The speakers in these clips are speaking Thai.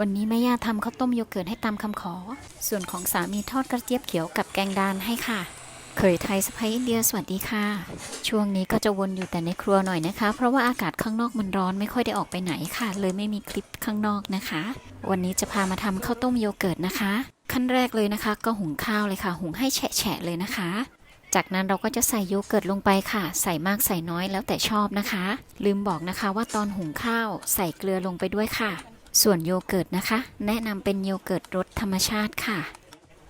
วันนี้แม่ย่าทำข้าวต้มโยเกิร์ตให้ตามคำขอ ส่วนของสามีทอดกระเจี๊ยบเขียวกับแกงดานให้ค่ะเคยไทยสไปอินเดียสวัสดีค่ะ ช่วงนี้ก็จะวนอยู่แต่ในครัวหน่อยนะคะ เพราะว่าอากาศข้างนอกมันร้อนไม่ค่อยได้ออกไปไหนค่ะ เลยไม่มีคลิปข้างนอกนะคะ วันนี้จะพามาทำข้าวต้มโยเกิร์ตนะคะ ขั้นแรกเลยนะคะ ก็หุงข้าวเลยค่ะ หุงให้แฉะๆเลยนะคะจากนั้นเราก็จะใส่โยเกิร์ตลงไปค่ะ ใส่มากใส่น้อยแล้วแต่ชอบนะคะ ลืมบอกนะคะว่าตอนหุงข้าวใส่เกลือลงไปด้วยค่ะ ส่วนโยเกิร์ตนะคะ แนะนำเป็นโยเกิร์ตรสธรรมชาติค่ะ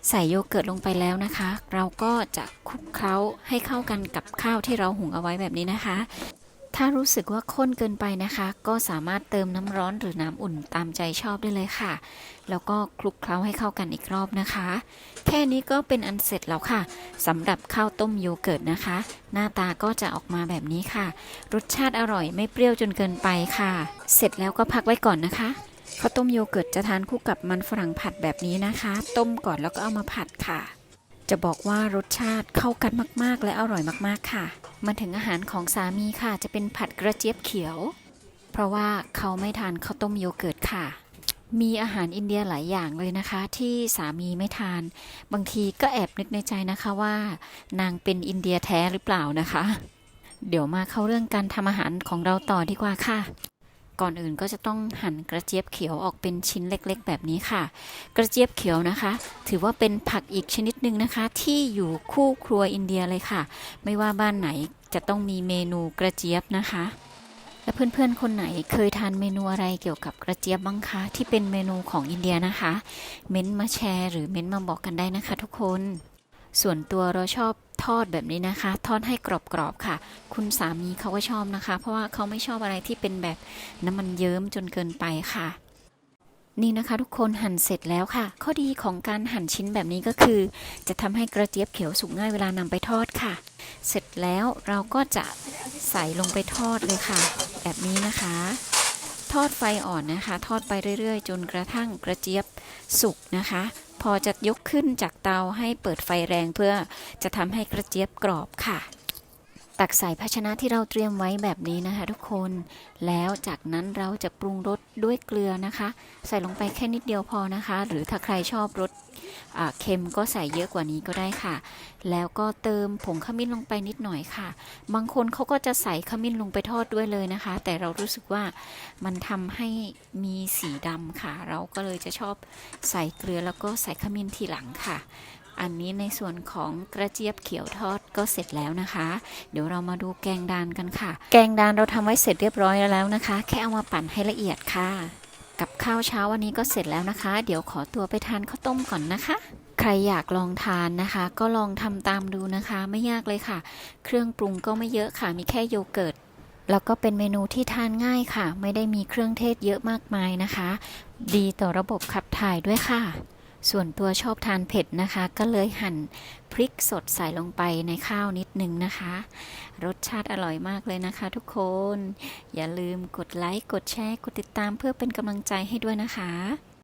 ใส่โยเกิร์ตลงไปแล้วนะคะ เราก็จะคลุกเคล้าให้เข้ากันกับข้าวที่เราหุงเอาไว้แบบนี้นะคะ ถ้ารู้สึกว่าข้นเกินไปนะคะ ก็สามารถเติมน้ำร้อนหรือน้ำอุ่นตามใจชอบได้เลยค่ะ แล้วก็คลุกเคล้าให้เข้ากันอีกรอบนะคะ แค่นี้ก็เป็นอันเสร็จแล้วค่ะสำหรับข้าวต้มโยเกิร์ตนะคะ หน้าตาก็จะออกมาแบบนี้ค่ะ รสชาติอร่อยไม่เปรี้ยวจนเกินไปค่ะ เสร็จแล้วก็พักไว้ก่อนนะคะ ข้าวต้มโยเกิร์ตจะทานคู่กับมันฝรั่งผัดแบบนี้นะคะ ต้มก่อนแล้วก็เอามาผัดค่ะ จะบอกว่ารสชาติเข้ากันมาก ๆ และอร่อยมากๆค่ะ มาถึงอาหารของสามีค่ะ จะเป็นผัดกระเจี๊ยบเขียว เพราะว่าเขาไม่ทานข้าวต้มโยเกิร์ตค่ะ มีอาหารอินเดียหลายอย่างเลยนะคะ ที่สามีไม่ทาน บางทีก็แอบนึกในใจนะคะว่า นางเป็นอินเดียแท้หรือเปล่านะคะ เดี๋ยวมาเข้าเรื่องการทำอาหารของเราต่อดีกว่าค่ะ ก่อนอื่นก็จะต้องหั่นกระเจี๊ยบเขียวออกเป็นชิ้นเล็กๆ แบบนี้ค่ะ กระเจี๊ยบเขียวนะคะ ถือว่าเป็นผักอีกชนิดหนึ่งนะคะ ที่อยู่คู่ครัวอินเดียเลยค่ะ ไม่ว่าบ้านไหนจะต้องมีเมนูกระเจี๊ยบนะคะและเพื่อนๆ คนไหนเคยทานเมนูอะไรเกี่ยวกับกระเจี๊ยบบ้างคะ ที่เป็นเมนูของอินเดียนะคะ เม้นมาแชร์หรือเม้นมาบอกกันได้นะคะทุกคน ส่วนตัวเราชอบ ทอดแบบนี้นะคะ ทอดให้กรอบๆค่ะ คุณสามีเขาก็ชอบนะคะ เพราะว่าเขาไม่ชอบอะไรที่เป็นแบบน้ำมันเยิ้มจนเกินไปค่ะ นี่นะคะ ทุกคนหั่นเสร็จแล้วค่ะ ข้อดีของการหั่นชิ้นแบบนี้ก็คือ จะทำให้กระเจี๊ยบเขียวสุกง่ายเวลานำไปทอดค่ะ เสร็จแล้วเราก็จะใส่ลงไปทอดเลยค่ะ แบบนี้นะคะทอดไฟอ่อนนะคะ ทอดไปเรื่อย ๆ จนกระทั่งกระเจี๊ยบสุกนะคะ พอจะยกขึ้นจากเตาให้เปิดไฟแรงเพื่อจะทำให้กระเจี๊ยบกรอบค่ะ ตักใส่ภาชนะที่เราเตรียมไว้แบบนี้นะคะทุกคน แล้วจากนั้นเราจะปรุงรสด้วยเกลือนะคะ ใส่ลงไปแค่นิดเดียวพอนะคะ หรือถ้าใครชอบรสเค็มก็ใส่เยอะกว่านี้ก็ได้ค่ะ แล้วก็เติมผงขมิ้นลงไปนิดหน่อยค่ะ บางคนเขาก็จะใส่ขมิ้นลงไปทอดด้วยเลยนะคะ แต่เรารู้สึกว่ามันทำให้มีสีดำค่ะ เราก็เลยจะชอบใส่เกลือแล้วก็ใส่ขมิ้นทีหลังค่ะ อันนี้ในส่วนของกระเจี๊ยบเขียวทอดก็เสร็จแล้วนะคะ เดี๋ยวเรามาดูแกงดานกันค่ะ แกงดานเราทำไว้เสร็จเรียบร้อยแล้วนะคะ แค่เอามาปั่นให้ละเอียดค่ะ กับข้าวเช้าวันนี้ก็เสร็จแล้วนะคะ เดี๋ยวขอตัวไปทานข้าวต้มก่อนนะคะใครอยากลองทานนะคะ ก็ลองทำตามดูนะคะ ไม่ยากเลยค่ะ เครื่องปรุงก็ไม่เยอะค่ะ มีแค่โยเกิร์ต แล้วก็เป็นเมนูที่ทานง่ายค่ะ ไม่ได้มีเครื่องเทศเยอะมากมายนะคะ ดีต่อระบบขับถ่ายด้วยค่ะ ส่วนตัวชอบทานเผ็ดนะคะ ก็เลยหั่นพริกสดใส่ลงไปในข้าวนิดนึงนะคะ รสชาติอร่อยมากเลยนะคะ ทุกคน อย่าลืมกดไลค์ กดแชร์ กดติดตามเพื่อเป็นกำลังใจให้ด้วยนะคะ